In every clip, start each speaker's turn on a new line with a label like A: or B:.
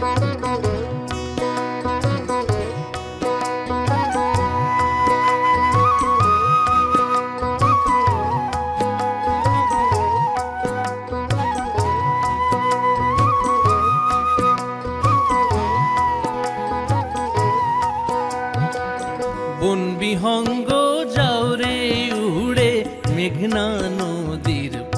A: বন বিহঙ্গ যাও রে উড়ে মেঘনা নদীর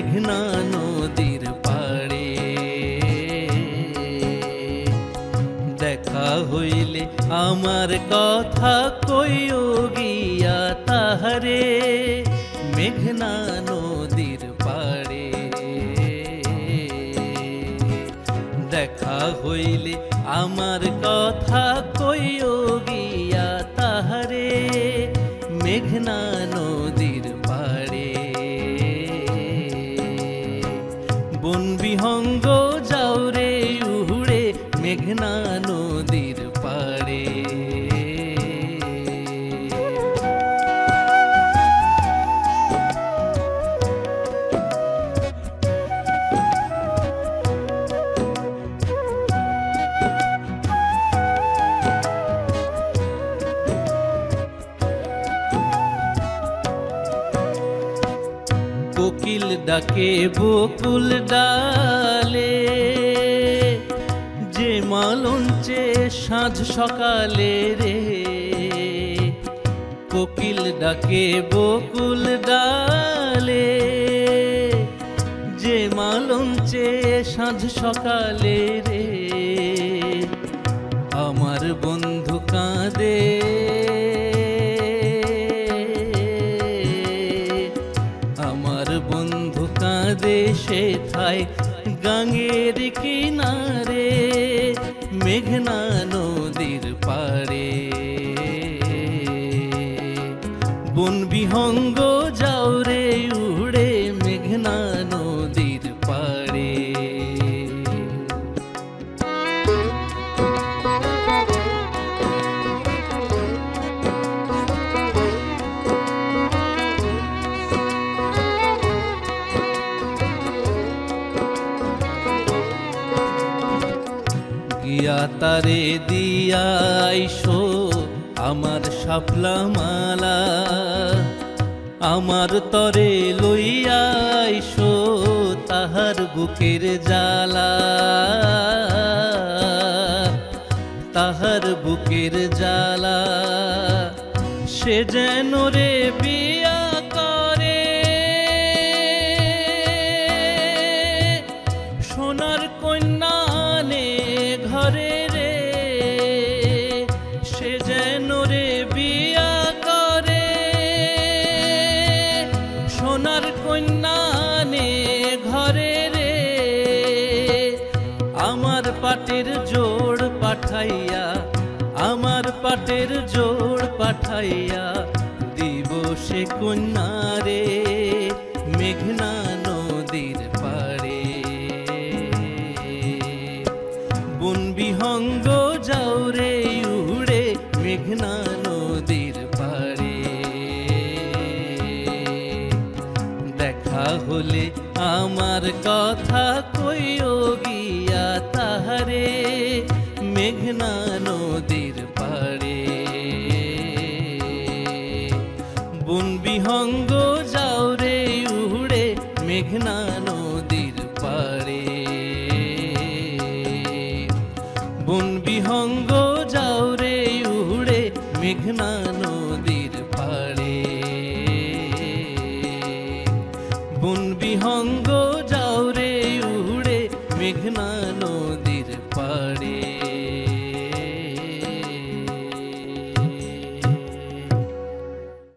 A: মেঘনা নদীর পাড়ে। দেখা হইলে আমার কথা কইও গিয়া তাহারে, মেঘনা নদীর পাড়ে। দেখা হইলে আমার কথা কইও গিয়া তাহারে, মেঘনা নদীর মেঘনা নদীর পাড়ে। কোকিল ডাকে বকুল ডালে। মালঞ্চে সাঁঝ সকালে রে। কোকিল ডাকে, বকুল ডালে। যে মালঞ্চে সাঁঝ সকালে রে, আমার বন্ধু কাঁদে। আমার বন্ধু কাঁদে, সে থাই গাঙ্গের কিনারে। মেঘনা নদীর পারে বন বিহঙ্গ যাও রে উড়ে গিয়া তারে দিয়াইশো আমার শাপলা মালা। আমার তরে লইয়াইশো তাহার বুকের জ্বালা। তাহার বুকের জ্বালা। সে যেন রে বিয়া করে। সোনার কন্যা ঘরে রে, সে যেন রে বিয়া করে। সোনার কন্যা নে ঘরে রে, আমার পাটের জোড় পাঠাইয়া, আমার পাটের জোড় পাঠাইয়া দিব সে কন্যা রে, মেঘনা হলে আমার কথা কইও গিয়া তাহারে, মেঘনা নদীর পাড়ে। বন বিহঙ্গ যাও রে উড়ে মেঘনা নদীর পাড়ে। বন বিহঙ্গ যাও রে উড়ে মেঘনা নদীর পাড়ে।